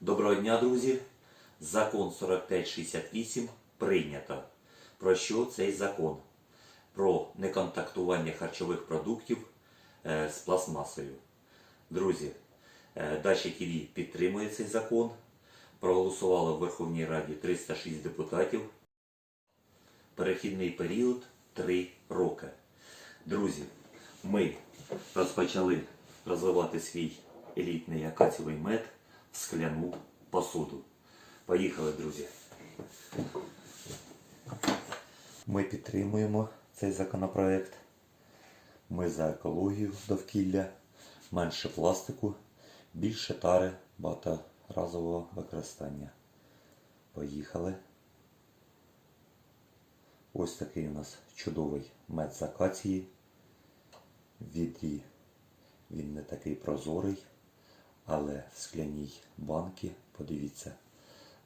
Доброго дня, друзі! Закон 4568 прийнято. Про що цей закон? Про неконтактування харчових продуктів е, з пластмасою. Друзі, е, Дача ТВ підтримує цей закон. Проголосувало в Верховній Раді 306 депутатів. Перехідний період 3 роки. Друзі, ми розпочали розвивати свій елітний акацієвий мед скляну посуду. Поїхали, друзі. Ми підтримуємо цей законопроект. Ми за екологію довкілля, менше пластику, більше тари багаторазового використання. Поїхали. Ось такий у нас чудовий мед з акації. Відрі він не такий прозорий, але в скляній банки, подивіться,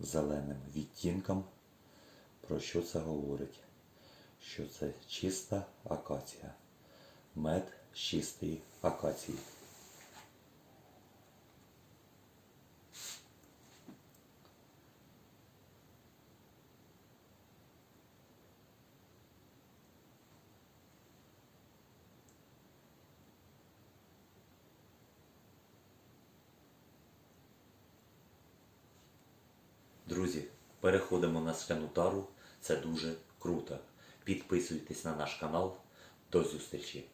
зеленим відтінком. Про що це говорить? Що це чиста акація. Мед чистої акації. Друзі, переходимо на скляну тару. Це дуже круто. Підписуйтесь на наш канал. До зустрічі!